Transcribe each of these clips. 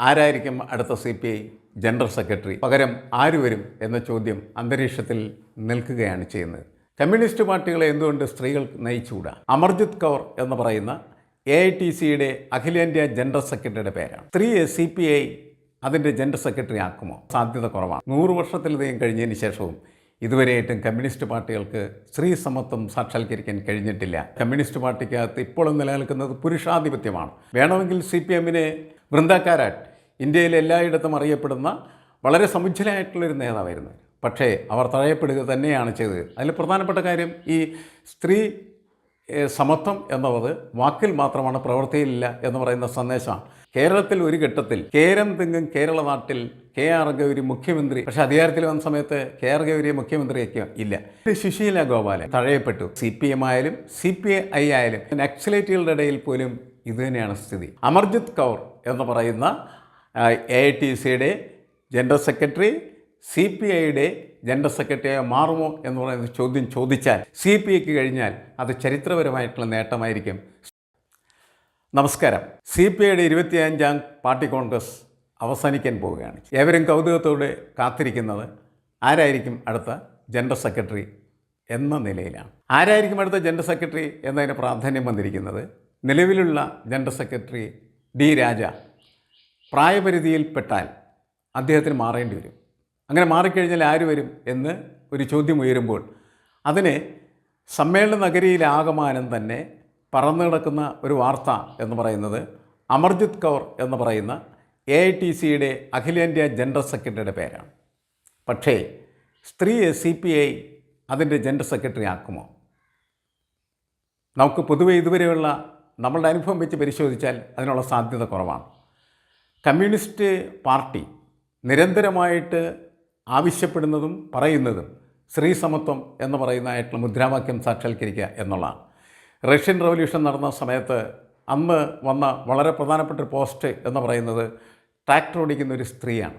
ആരായിരിക്കും അടുത്ത C P I general secretary? പകരം ആര് വരും എന്ന ചോദ്യം അന്തരീക്ഷത്തിൽ നിൽക്കുകയാണ് ചെയ്യുന്നത്. കമ്മ്യൂണിസ്റ്റ് പാർട്ടികളെ എന്തുകൊണ്ട് സ്ത്രീകൾ നയിച്ചുകൂടാ? അമർജിത് കൗർ എന്ന് പറയുന്ന എ ഐ ടി സിയുടെ അഖിലേന്ത്യാ ജനറൽ സെക്രട്ടറിയുടെ പേരാണ്. സ്ത്രീയെ സി പി ഐ അതിന്റെ ജനറൽ സെക്രട്ടറി ആക്കുമോ? സാധ്യത കുറവാണ്. നൂറ് വർഷത്തിലധികം കഴിഞ്ഞതിന് ശേഷവും ഇതുവരെയായിട്ടും കമ്മ്യൂണിസ്റ്റ് പാർട്ടികൾക്ക് സ്ത്രീ സമത്വം സാക്ഷാത്കരിക്കാൻ കഴിഞ്ഞിട്ടില്ല. കമ്മ്യൂണിസ്റ്റ് പാർട്ടിക്കകത്ത് ഇപ്പോഴും നിലനിൽക്കുന്നത് പുരുഷാധിപത്യമാണ്. വേണമെങ്കിൽ സി പി എമ്മിനെ വൃന്ദാക്കാരാട്ട്. ഇന്ത്യയിൽ എല്ലായിടത്തും അറിയപ്പെടുന്ന വളരെ സമുജ്ജലായിട്ടുള്ളൊരു നേതാവായിരുന്നു പക്ഷേ അവർ തഴയപ്പെടുക തന്നെയാണ് ചെയ്തത്. അതിൽ പ്രധാനപ്പെട്ട കാര്യം ഈ സ്ത്രീ സമത്വം എന്നുള്ളത് വാക്കിൽ മാത്രമാണ് പ്രവൃത്തിയിലില്ല എന്ന് പറയുന്ന സന്ദേശമാണ്. കേരളത്തിൽ ഒരു ഘട്ടത്തിൽ കേരം തിങ്ങും കേരള നാട്ടിൽ കെ ആർ ഗൗരി മുഖ്യമന്ത്രി. പക്ഷെ അധികാരത്തിൽ വന്ന സമയത്ത് കെ ആർ ഗൗരിയെ മുഖ്യമന്ത്രിയൊക്കെ ഇല്ല. സുശീല ഗോപാലൻ തഴയപ്പെട്ടു. സി പി എം ആയാലും സി പി ഐ ആയാലും. നക്സലേറ്റുകളുടെ ഇടയിൽ പോലും ഇതുതന്നെയാണ് സ്ഥിതി. അമർജിത് കൗർ എന്ന് പറയുന്ന എ ഐ ടി സിയുടെ ജനറൽ സെക്രട്ടറി സി പി ഐയുടെ ജനറൽ സെക്രട്ടറിയായി മാറുമോ എന്ന് പറയുന്ന ചോദ്യം ചോദിച്ചാൽ സി പി ഐക്ക് കഴിഞ്ഞാൽ അത് ചരിത്രപരമായിട്ടുള്ള നേട്ടമായിരിക്കും. നമസ്കാരം. സി പി ഐയുടെ ഇരുപത്തിയഞ്ചാം പാർട്ടി കോൺഗ്രസ് അവസാനിക്കാൻ പോവുകയാണ്. ഏവരും കൗതുകത്തോടെ കാത്തിരിക്കുന്നത് ആരായിരിക്കും അടുത്ത ജനറൽ സെക്രട്ടറി എന്ന നിലയിലാണ്. ആരായിരിക്കും അടുത്ത ജനറൽ സെക്രട്ടറി എന്നതിന് പ്രാധാന്യം വന്നിരിക്കുന്നത്? നിലവിലുള്ള ജനറൽ സെക്രട്ടറി ഡി രാജ പ്രായപരിധിയിൽപ്പെട്ടാൽ അദ്ദേഹത്തിന് മാറേണ്ടി വരും. അങ്ങനെ മാറിക്കഴിഞ്ഞാൽ ആര് വരും എന്ന് ഒരു ചോദ്യം ഉയരുമ്പോൾ അതിന് സമ്മേളന നഗരിയിലാകമാനം തന്നെ പറന്നു കിടക്കുന്ന ഒരു വാർത്ത എന്ന് പറയുന്നത് അമർജിത് കൗർ എന്ന് പറയുന്ന എ ഐ ടി സിയുടെ അഖിലേന്ത്യാ ജനറൽ സെക്രട്ടറിയുടെ പേരാണ്. പക്ഷേ സ്ത്രീയെ സി പി ഐ അതിന്റെ ജനറൽ സെക്രട്ടറി ആക്കുമോ? നമുക്ക് പൊതുവെ ഇതുവരെയുള്ള നമ്മളുടെ അനുഭവം വെച്ച് പരിശോധിച്ചാൽ അതിനുള്ള സാധ്യത കുറവാണ്. കമ്മ്യൂണിസ്റ്റ് പാർട്ടി നിരന്തരമായിട്ട് ആവശ്യപ്പെടുന്നതും പറയുന്നതും സ്ത്രീ സമത്വം എന്ന് പറയുന്നതായിട്ടുള്ള മുദ്രാവാക്യം സാക്ഷാത്കരിക്കുക എന്നുള്ളതാണ്. റഷ്യൻ റവല്യൂഷൻ നടന്ന സമയത്ത് അന്ന് വന്ന വളരെ പ്രധാനപ്പെട്ട ഒരു പോസ്റ്റ് എന്ന് പറയുന്നത് ട്രാക്ടർ ഓടിക്കുന്ന ഒരു സ്ത്രീയാണ്.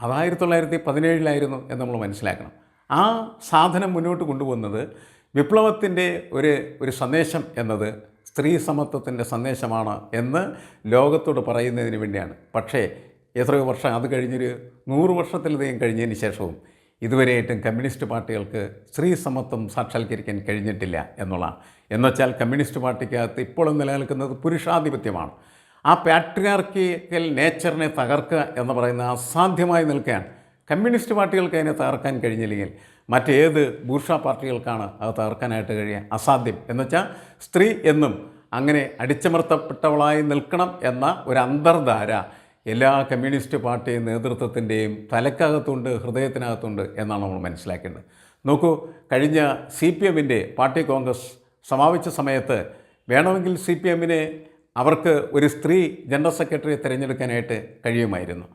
അത് ആയിരത്തി തൊള്ളായിരത്തി പതിനേഴിലായിരുന്നു എന്ന് നമ്മൾ മനസ്സിലാക്കണം. ആ സാധനം മുന്നോട്ട് കൊണ്ടുപോകുന്നത് വിപ്ലവത്തിന്റെ ഒരു ഒരു സന്ദേശം എന്നത് സ്ത്രീ സമത്വത്തിന്റെ സന്ദേശമാണ് എന്ന് ലോകത്തോട് പറയുന്നതിന് വേണ്ടിയാണ്. പക്ഷേ എത്രയോ വർഷം അത് കഴിഞ്ഞൊരു നൂറ് വർഷത്തിലധികം കഴിഞ്ഞതിന് ശേഷവും ഇതുവരെയായിട്ടും കമ്മ്യൂണിസ്റ്റ് പാർട്ടികൾക്ക് സ്ത്രീ സമത്വം സാക്ഷാത്കരിക്കാൻ കഴിഞ്ഞിട്ടില്ല എന്നുള്ളതാണ്. എന്നുവെച്ചാൽ കമ്മ്യൂണിസ്റ്റ് പാർട്ടിക്കകത്ത് ഇപ്പോഴും നിലനിൽക്കുന്നത് പുരുഷാധിപത്യമാണ്. ആ പാട്രിയാർക്കിക്കൽ നേച്ചറിനെ തകർക്കുക എന്ന് പറയുന്ന അസാധ്യമായി നിൽക്കുകയാണ്. കമ്മ്യൂണിസ്റ്റ് പാർട്ടികൾക്ക് അതിനെ തകർക്കാൻ കഴിഞ്ഞില്ലെങ്കിൽ മറ്റേത് ബൂർഷ പാർട്ടികൾക്കാണ് അത് തകർക്കാനായിട്ട് കഴിയുക. അസാധ്യം. എന്നുവെച്ചാൽ സ്ത്രീ എന്നും അങ്ങനെ അടിച്ചമർത്തപ്പെട്ടവളായി നിൽക്കണം എന്ന ഒരു അന്തർധാര എല്ലാ കമ്മ്യൂണിസ്റ്റ് പാർട്ടി നേതൃത്വത്തിന്റെയും തലക്കകത്തുണ്ട് ഹൃദയത്തിനകത്തുണ്ട് എന്നാണ് നമ്മൾ മനസ്സിലാക്കേണ്ടത്. നോക്കൂ കഴിഞ്ഞ സി പി എമ്മിന്റെ പാർട്ടി കോൺഗ്രസ് സമാപിച്ച സമയത്ത് വേണമെങ്കിൽ സി പി എമ്മിനെ അവർക്ക് ഒരു സ്ത്രീ ജനറൽ സെക്രട്ടറിയെ തിരഞ്ഞെടുക്കാനായിട്ട് കഴിയുമായിരുന്നു.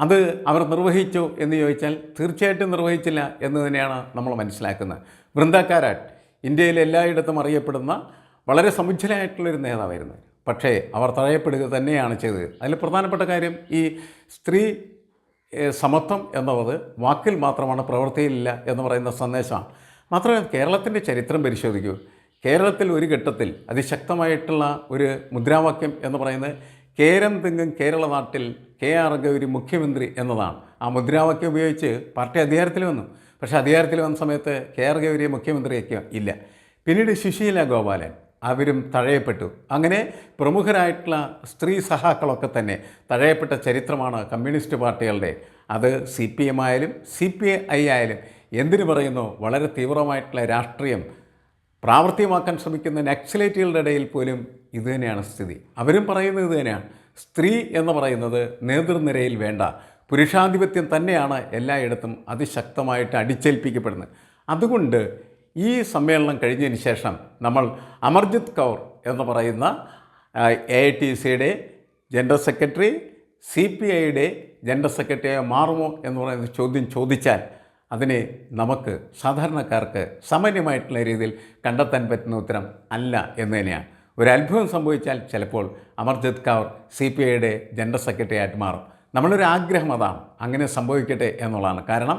അത് അവർ നിർവഹിച്ചു എന്ന് ചോദിച്ചാൽ തീർച്ചയായിട്ടും നിർവഹിച്ചില്ല എന്ന് തന്നെയാണ് നമ്മൾ മനസ്സിലാക്കുന്നത്. വൃന്ദക്കാരാട്ട് ഇന്ത്യയിൽ എല്ലായിടത്തും അറിയപ്പെടുന്ന വളരെ സമുജ്ജലായിട്ടുള്ളൊരു നേതാവായിരുന്നു. പക്ഷേ അവർ തഴയപ്പെടുക തന്നെയാണ് ചെയ്തത്. അതിൽ പ്രധാനപ്പെട്ട കാര്യം ഈ സ്ത്രീ സമത്വം എന്നുള്ളത് വാക്കിൽ മാത്രമാണ് പ്രവൃത്തിയിലില്ല എന്ന് പറയുന്ന സന്ദേശമാണ്. മാത്രമല്ല കേരളത്തിന്റെ ചരിത്രം പരിശോധിക്കൂ. കേരളത്തിൽ ഒരു ഘട്ടത്തിൽ അതിശക്തമായിട്ടുള്ള ഒരു മുദ്രാവാക്യം എന്ന് പറയുന്നത് കേരം തിങ്ങും കേരള നാട്ടിൽ കെ ആർ ഗൗരി മുഖ്യമന്ത്രി എന്നതാണ്. ആ മുദ്രാവാക്യം ഉപയോഗിച്ച് പാർട്ടി അധികാരത്തിൽ വന്നു. പക്ഷേ അധികാരത്തിൽ വന്ന സമയത്ത് കെ ആർ ഗൗരിയെ മുഖ്യമന്ത്രിയൊക്കെ ഇല്ല. പിന്നീട് സുശീല ഗോപാലൻ അവരും തഴയപ്പെട്ടു. അങ്ങനെ പ്രമുഖരായിട്ടുള്ള സ്ത്രീ സഹാക്കളൊക്കെ തന്നെ തഴയപ്പെട്ട ചരിത്രമാണ് കമ്മ്യൂണിസ്റ്റ് പാർട്ടികളുടെ. അത് സി പി എം ആയാലും സി പി ഐ ആയാലും എന്തിനു പറയുന്നു? വളരെ തീവ്രമായിട്ടുള്ള രാഷ്ട്രീയം പ്രാവർത്തികമാക്കാൻ ശ്രമിക്കുന്ന നക്സലേറ്റുകളുടെ ഇടയിൽ പോലും ഇതുതന്നെയാണ് സ്ഥിതി. അവരും പറയുന്നത് ഇത് തന്നെയാണ്. സ്ത്രീ എന്ന് പറയുന്നത് നേതൃനിരയിൽ വേണ്ട. പുരുഷാധിപത്യം തന്നെയാണ് എല്ലായിടത്തും അതിശക്തമായിട്ട് അടിച്ചേൽപ്പിക്കപ്പെടുന്നത്. അതുകൊണ്ട് ഈ സമ്മേളനം കഴിഞ്ഞതിന് ശേഷം നമ്മൾ അമർജിത് കൗർ എന്ന് പറയുന്ന എ ഐ ടി സിയുടെ ജനറൽ സെക്രട്ടറി സി പി ഐയുടെ ജനറൽ സെക്രട്ടറിയായി മാറുമോ എന്ന് പറയുന്ന ചോദ്യം ചോദിച്ചാൽ അതിനെ നമുക്ക് സാധാരണക്കാർക്ക് സമന്യമായിട്ടുള്ള രീതിയിൽ കണ്ടെത്താൻ പറ്റുന്ന ഉത്തരം അല്ല എന്ന് തന്നെയാണ് ഒരു അത്ഭുതം സംഭവിച്ചാൽ ചിലപ്പോൾ അമർജിത് കൗർ സി പി ഐയുടെ ജനറൽ സെക്രട്ടറി ആയിട്ട് മാറും. നമ്മളൊരു ആഗ്രഹം അതാണ് അങ്ങനെ സംഭവിക്കട്ടെ എന്നുള്ളതാണ്. കാരണം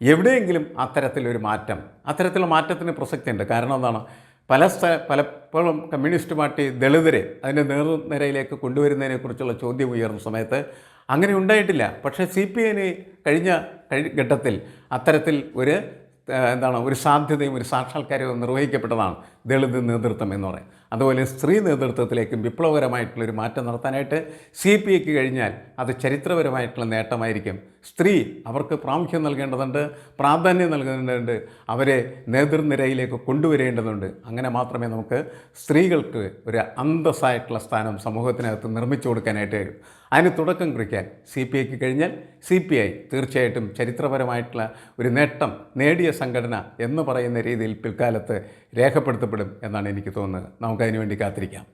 എവിടെയെങ്കിലും അത്തരത്തിലൊരു മാറ്റം അത്തരത്തിലുള്ള മാറ്റത്തിന് പ്രസക്തി ഉണ്ട് കാരണം എന്താണ്? പല സ്ഥല പലപ്പോഴും കമ്മ്യൂണിസ്റ്റ് പാർട്ടി ദളിതരെ അതിന്റെ നേതൃനിരയിലേക്ക് കൊണ്ടുവരുന്നതിനെക്കുറിച്ചുള്ള ചോദ്യം ഉയർന്ന സമയത്ത് അങ്ങനെ ഉണ്ടായിട്ടില്ല. പക്ഷേ സി പി ഐന് കഴിഞ്ഞ കഴി ഘട്ടത്തിൽ അത്തരത്തിൽ ഒരു എന്താണ് ഒരു സാധ്യതയും ഒരു സാക്ഷാത്കാരവും നിർവഹിക്കപ്പെട്ടതാണ് ദളിത് നേതൃത്വം എന്ന് പറയും. അതുപോലെ സ്ത്രീ നേതൃത്വത്തിലേക്കും വിപ്ലവകരമായിട്ടുള്ളൊരു മാറ്റം നടത്താനായിട്ട് സി പി ഐക്ക് കഴിഞ്ഞാൽ അത് ചരിത്രപരമായിട്ടുള്ള നേട്ടമായിരിക്കും. സ്ത്രീ അവർക്ക് പ്രാമുഖ്യം നൽകേണ്ടതുണ്ട് പ്രാധാന്യം നൽകേണ്ടതുണ്ട് അവരെ നേതൃനിരയിലേക്ക് കൊണ്ടുവരേണ്ടതുണ്ട്. അങ്ങനെ മാത്രമേ നമുക്ക് സ്ത്രീകൾക്ക് ഒരു അന്തസ്സായിട്ടുള്ള സ്ഥാനം സമൂഹത്തിനകത്ത് നിർമ്മിച്ചു കൊടുക്കാനായിട്ട് കഴിയും. അതിന് തുടക്കം കുറിക്കാൻ സി പി ഐക്ക് കഴിഞ്ഞാൽ സി പി ഐ തീർച്ചയായിട്ടും ചരിത്രപരമായിട്ടുള്ള ഒരു നേട്ടം നേടിയ സംഘടന എന്ന് പറയുന്ന രീതിയിൽ പിൽക്കാലത്ത് രേഖപ്പെടുത്തപ്പെടും എന്നാണ് എനിക്ക് തോന്നുന്നത്. നമുക്കതിനു വേണ്ടി കാത്തിരിക്കാം.